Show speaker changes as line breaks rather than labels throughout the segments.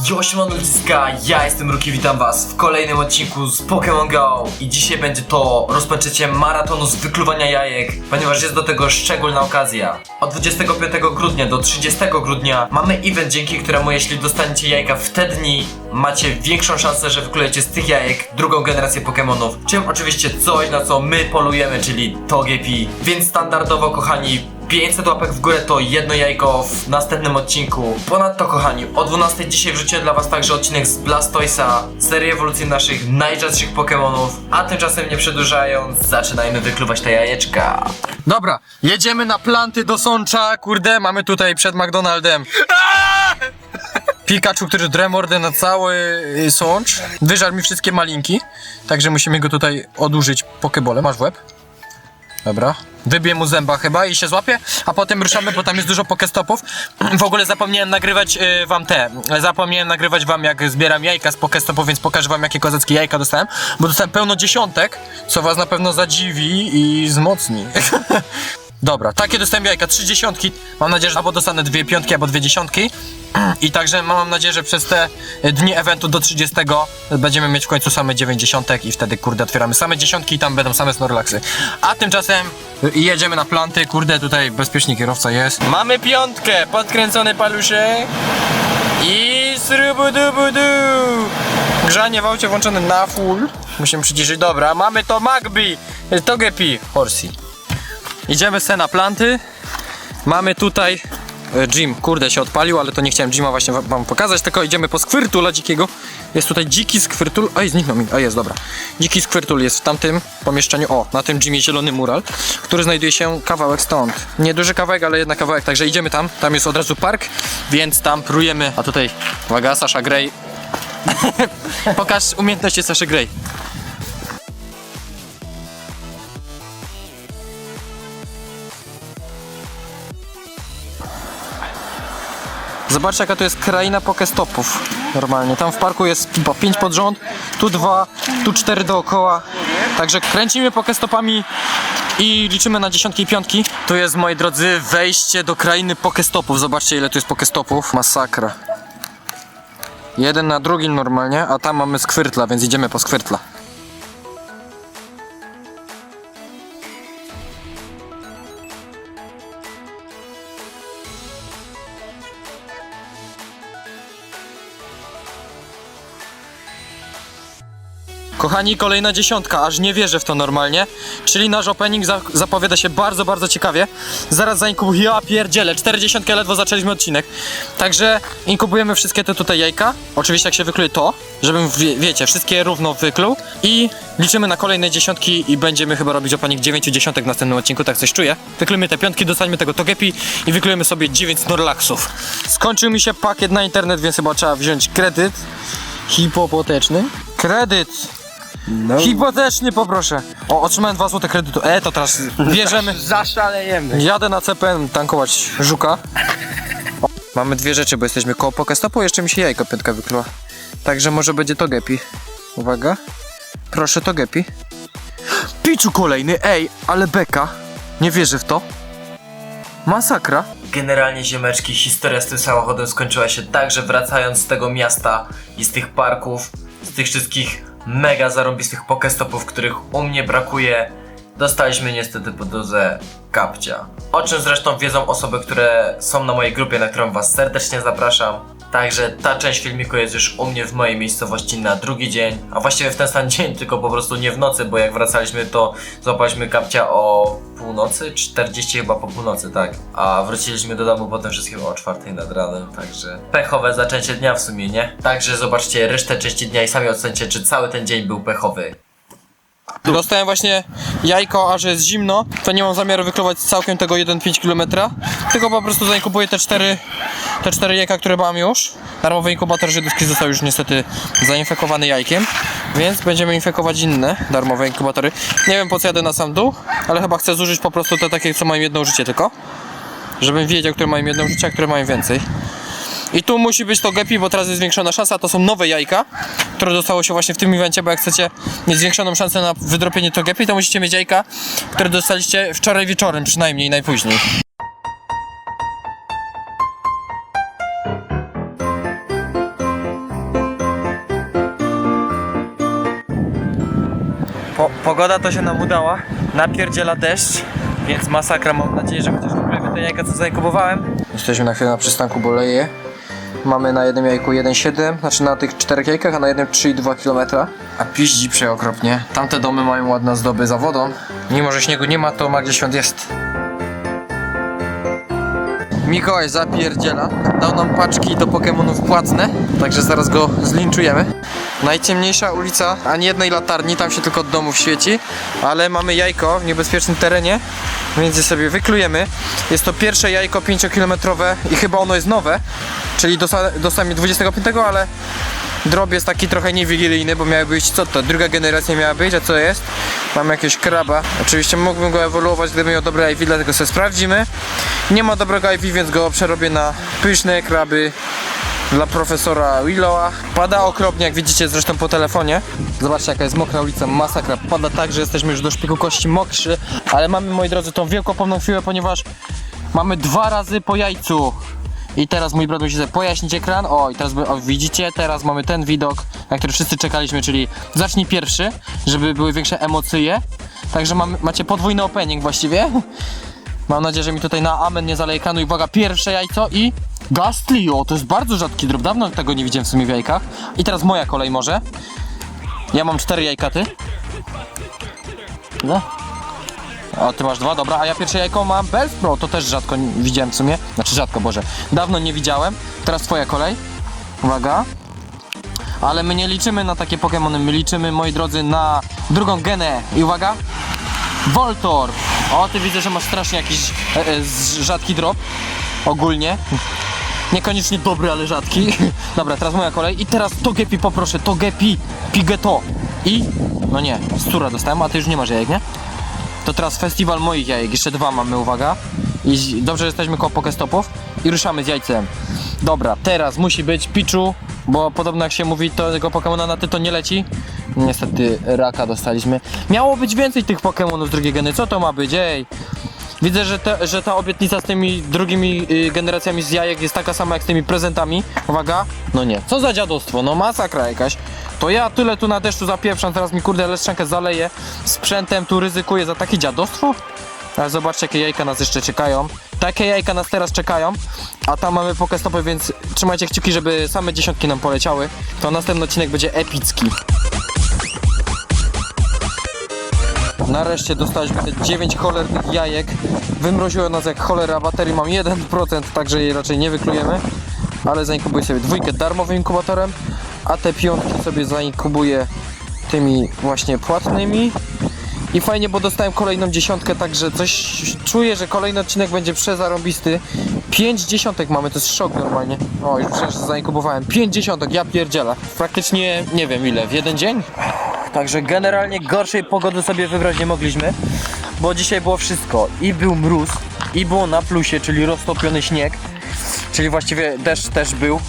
Yo, siemano ludziska, ja jestem Ruki, witam was w kolejnym odcinku z Pokémon Go i dzisiaj będzie to rozpoczęcie maratonu z wykluwania jajek, ponieważ jest do tego szczególna okazja. Od 25 grudnia do 30 grudnia mamy event, dzięki któremu jeśli dostaniecie jajka w te dni, macie większą szansę, że wyklujecie z tych jajek drugą generację Pokémonów, czym oczywiście coś, na co my polujemy, czyli Togepi. Więc standardowo, kochani, 500 łapek w górę to jedno jajko w następnym odcinku. Ponadto, kochani, o 12 dzisiaj wrzuciłem dla Was także odcinek z Blastoisa, serii ewolucji naszych najrzadszych Pokémonów. A tymczasem nie przedłużając, zaczynajmy wykluwać te jajeczka.
Dobra, jedziemy na planty do Sącza, kurde, mamy tutaj przed McDonaldem. Pikachu, który drę mordę na cały y, Sącz. Wyżarł mi wszystkie malinki, także musimy go tutaj odurzyć pokebolem. Masz w łeb? Dobra. Wybiję mu zęba chyba i się złapię, a potem ruszamy, bo tam jest dużo pokestopów. W ogóle zapomniałem nagrywać y, wam te. Zapomniałem nagrywać wam jak zbieram jajka z pokestopów, więc pokażę wam jakie kozackie jajka dostałem. Bo dostałem pełno dziesiątek, co was na pewno zadziwi i wzmocni. Dobra, takie dostałem jajka, trzy dziesiątki. Mam nadzieję, że albo dostanę dwie piątki, albo dwie dziesiątki. I także mam nadzieję, że przez te dni eventu do 30 będziemy mieć w końcu same dziewięćdziesiątek i wtedy kurde otwieramy same dziesiątki i tam będą same snorlaksy. A tymczasem jedziemy na planty, kurde tutaj bezpieczny kierowca jest. Mamy piątkę, podkręcony paluszek i srubudubudu. Grzanie w aucie włączone na full. Musimy przyciszyć, dobra, mamy to Magby, Togepi, Horsey. Idziemy se na planty. Mamy tutaj Jim, kurde się odpalił, ale to nie chciałem Jima właśnie wa- wam pokazać, tylko idziemy po skwirtula dzikiego. Jest tutaj dziki skwirtul, oj zniknął mi, a jest, dobra. Dziki skwirtul jest w tamtym pomieszczeniu, o, na tym Jimie zielony mural, który znajduje się kawałek stąd. Nieduży kawałek, ale jednak kawałek, także idziemy tam, tam jest od razu park, więc tam prujemy. A tutaj, uwaga, Sasha Grey. Pokaż umiejętności Saszy Grey. Zobaczcie jaka to jest kraina pokestopów normalnie. Tam w parku jest chyba 5 pod rząd, tu dwa, tu cztery dookoła. Także kręcimy pokestopami i liczymy na dziesiątki i piątki. Tu jest moi drodzy wejście do krainy pokestopów. Zobaczcie ile tu jest pokestopów. Masakra. Jeden na drugim normalnie, a tam mamy skwirtla, więc idziemy po skwirtla. Kochani, kolejna dziesiątka, aż nie wierzę w to normalnie. Czyli nasz opening za zapowiada się bardzo, bardzo ciekawie. Zaraz zainkubuję, ja pierdzielę, 40 ledwo zaczęliśmy odcinek. Także inkubujemy wszystkie te tutaj jajka. Oczywiście jak się wykluje to, żebym, wie wiecie, wszystkie równo wykluł. I liczymy na kolejne dziesiątki i będziemy chyba robić opening 9 dziesiątek w następnym odcinku, tak coś czuję. Wyklujemy te piątki, dostańmy tego Togepi i wyklujemy sobie 9 Snorlaxów. Skończył mi się pakiet na internet, więc chyba trzeba wziąć kredyt hipopoteczny. Kredyt! Hipoteczny poproszę. O, otrzymałem 2 złote kredytu. E, to teraz bierzemy.
Zaszalejemy.
Jadę na CPN tankować żuka. O, mamy dwie rzeczy, bo jesteśmy koło Pokestopu, jeszcze mi się jajko piątka wykluła. Także może będzie to Gepi. Uwaga. Proszę to Gepi. Piczu kolejny, ej, ale beka. Nie wierzę w to. Masakra.
Generalnie ziemeczki, historia z tym samochodem skończyła się tak, że wracając z tego miasta i z tych parków, z tych wszystkich mega zarąbistych pokestopów, których u mnie brakuje, dostaliśmy niestety po drodze kapcia. O czym zresztą wiedzą osoby, które są na mojej grupie, na którą was serdecznie zapraszam. Także ta część filmiku jest już u mnie w mojej miejscowości na drugi dzień, a właściwie w ten sam dzień, tylko po prostu nie w nocy, bo jak wracaliśmy to złapaliśmy kapcia o północy, 40 chyba po północy, tak. A wróciliśmy do domu potem wszystkim o 4 nad ranem, także pechowe zaczęcie dnia w sumie, nie? Także zobaczcie resztę części dnia i sami ocencie, czy cały ten dzień był pechowy.
Dostałem właśnie jajko, a że jest zimno, to nie mam zamiaru wykluwać całkiem tego 1,5 km, tylko po prostu zainkubuję te cztery, te cztery jajka, które mam już. Darmowy inkubator żydowski został już niestety zainfekowany jajkiem, więc będziemy infekować inne darmowe inkubatory. Nie wiem po co jadę na sam dół, ale chyba chcę zużyć po prostu te takie, co mają jedno życie tylko. Żebym wiedział, które mają jedno życie, a które mają więcej. I tu musi być to gepi, bo teraz jest zwiększona szansa. To są nowe jajka, które dostało się właśnie w tym evencie, bo jak chcecie mieć zwiększoną szansę na wydropienie to gepi, to musicie mieć jajka, które dostaliście wczoraj wieczorem przynajmniej, najpóźniej. Po, pogoda to się nam udała, napierdziela deszcz, więc masakra, mam nadzieję, że chociaż wyprawię te jajka, co zakupowałem. Jesteśmy na chwilę na przystanku, Boleje. Mamy na jednym jajku 1,7, znaczy na tych czterech jajkach, a na jednym 3,2 km. A piździ przeokropnie. Tamte domy mają ładne zdoby za wodą. Mimo, że śniegu nie ma, to Magdzie Świąt jest. Mikołaj zapierdziela. Dał nam paczki do Pokemonów płatne, także zaraz go zlinczujemy. Najciemniejsza ulica, ani jednej latarni, tam się tylko od domów świeci, ale mamy jajko w niebezpiecznym terenie, więc je sobie wyklujemy. Jest to pierwsze jajko 5-kilometrowe i chyba ono jest nowe, czyli dosta- dostałem 25, ale drob jest taki trochę niewigilijny, bo miały być, co to, druga generacja miała być, a co jest? Mam jakiegoś kraba. Oczywiście mógłbym go ewoluować, gdybym miał dobre IV, dlatego sobie sprawdzimy. Nie ma dobrego IV, więc go przerobię na pyszne kraby dla profesora Willowa. Pada okropnie, jak widzicie zresztą po telefonie. Zobaczcie jaka jest mokra ulica, masakra. Pada tak, że jesteśmy już do szpiku kości mokrzy, ale mamy moi drodzy tą wielkopomną chwilę, ponieważ mamy dwa razy po jajcu. I teraz mój brat musi pojaśnić ekran. O, i teraz o, widzicie, teraz mamy ten widok, na który wszyscy czekaliśmy, czyli zacznij pierwszy, żeby były większe emocje. Także mamy, macie podwójny opening właściwie. Mam nadzieję, że mi tutaj na amen nie zaleje ekranu. I uwaga, pierwsze jajco i Gastly. O, to jest bardzo rzadki drop. Dawno tego nie widziałem w sumie w jajkach. I teraz moja kolej może. Ja mam cztery jajka, ty? No. O, ty masz dwa, dobra, a ja pierwsze jajko mam Bellspro, to też rzadko widziałem w sumie. Znaczy rzadko, Boże. Dawno nie widziałem. Teraz twoja kolej. Uwaga. Ale my nie liczymy na takie Pokémony, my liczymy, moi drodzy, na drugą genę. I uwaga. Voltor. O, ty widzę, że masz strasznie jakiś e, e, rzadki drop. Ogólnie. Niekoniecznie dobry, ale rzadki. Dobra, teraz moja kolej. I teraz Togepi poproszę. Togepi. Pigeto. I... No nie, Stura dostałem, a ty już nie masz jajek, nie? To teraz festiwal moich jajek. Jeszcze dwa mamy, uwaga. I dobrze, że jesteśmy koło Pokestopów. I ruszamy z jajcem. Dobra, teraz musi być Pichu, bo podobno jak się mówi, to tego Pokemona na ty to nie leci. Niestety raka dostaliśmy. Miało być więcej tych Pokemonów z drugiej geny. Co to ma być? Ej! Widzę, że, te, że ta obietnica z tymi drugimi y, generacjami z jajek jest taka sama jak z tymi prezentami. Uwaga. No nie. Co za dziadostwo? No masakra jakaś. To ja tyle tu na deszczu zapieprzam, teraz mi kurde leszczankę zaleje. Sprzętem tu ryzykuję za takie dziadostwo? Ale zobaczcie jakie jajka nas jeszcze czekają. Takie jajka nas teraz czekają. A tam mamy pokestopy, więc trzymajcie kciuki, żeby same dziesiątki nam poleciały. To następny odcinek będzie epicki. Nareszcie dostaliśmy te 9 cholernych jajek. Wymroziło nas jak cholera, baterii mam 1%, także jej raczej nie wyklujemy. Ale zainkubuję sobie dwójkę darmowym inkubatorem, a te piątki sobie zainkubuję tymi właśnie płatnymi. I fajnie, bo dostałem kolejną dziesiątkę, także coś czuję, że kolejny odcinek będzie przezarąbisty. 5 dziesiątek mamy, to jest szok normalnie. O, już przecież zainkubowałem. 5 dziesiątek, ja pierdzielę. Praktycznie nie wiem ile, w jeden dzień? Także generalnie gorszej pogody sobie wybrać nie mogliśmy, bo dzisiaj było wszystko. I był mróz, i było na plusie, czyli roztopiony śnieg, czyli właściwie deszcz też był.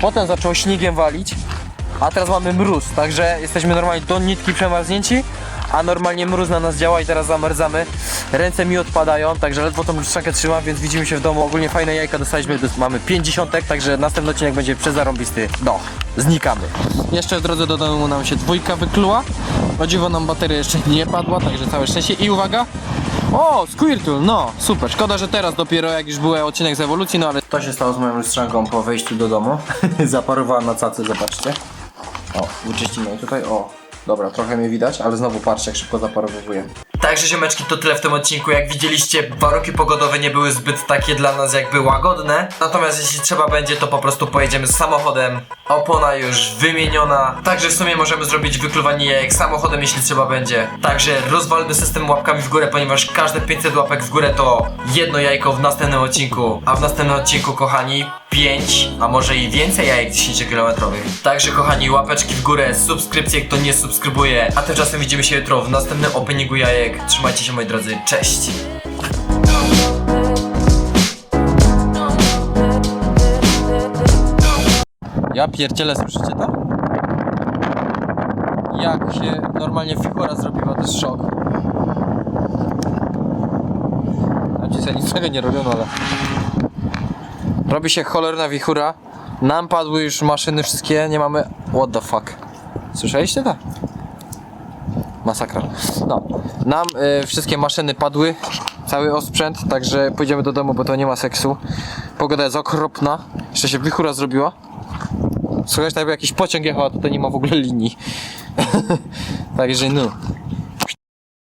Potem zaczęło śniegiem walić, a teraz mamy mróz, także jesteśmy normalnie do nitki przemarznięci, a normalnie mróz na nas działa i teraz zamarzamy. Ręce mi odpadają, także ledwo tą lustrzankę trzymam, więc widzimy się w domu. Ogólnie fajne jajka dostaliśmy, mamy 50, także następny odcinek będzie przezarąbisty. No, znikamy. Jeszcze w drodze do domu nam się dwójka wykluła. O dziwo nam bateria jeszcze nie padła, także całe szczęście. I uwaga, o, Squirtle, no, super. Szkoda, że teraz dopiero, jak już był odcinek z ewolucji, no ale... To się stało z moją lustrzanką po wejściu do domu. Zaparowała na cacy, zobaczcie. O, wyczyścimy jej tutaj, o. Dobra, trochę mnie widać, ale znowu patrzcie, jak szybko zaparowywuje.
Także ziomeczki, to tyle w tym odcinku. Jak widzieliście, warunki pogodowe nie były zbyt takie dla nas jakby łagodne. Natomiast jeśli trzeba będzie, to po prostu pojedziemy samochodem. Opona już wymieniona. Także w sumie możemy zrobić wykluwanie jajek samochodem, jeśli trzeba będzie. Także rozwalmy system łapkami w górę, ponieważ każde 500 łapek w górę to jedno jajko w następnym odcinku. A w następnym odcinku, kochani, 5, a może i więcej jajek 10-kilometrowych. Także kochani, łapeczki w górę, subskrypcje, kto nie subskrybuje. A tymczasem widzimy się jutro w następnym openingu jajek. Trzymajcie się moi drodzy, cześć!
Ja pierdzielę, słyszycie to? Jak się normalnie wichura zrobiła, to jest szok. Ci sobie nic tego nie robią, no ale... Robi się cholerna wichura. Nam padły już maszyny wszystkie, nie mamy... What the fuck? Słyszeliście to? Masakra. No, nam y, wszystkie maszyny padły, cały osprzęt, także pójdziemy do domu, bo to nie ma seksu. Pogoda jest okropna, jeszcze się wichura zrobiła. Słuchaj, jakby jakiś pociąg jechał, a tutaj nie ma w ogóle linii. także no.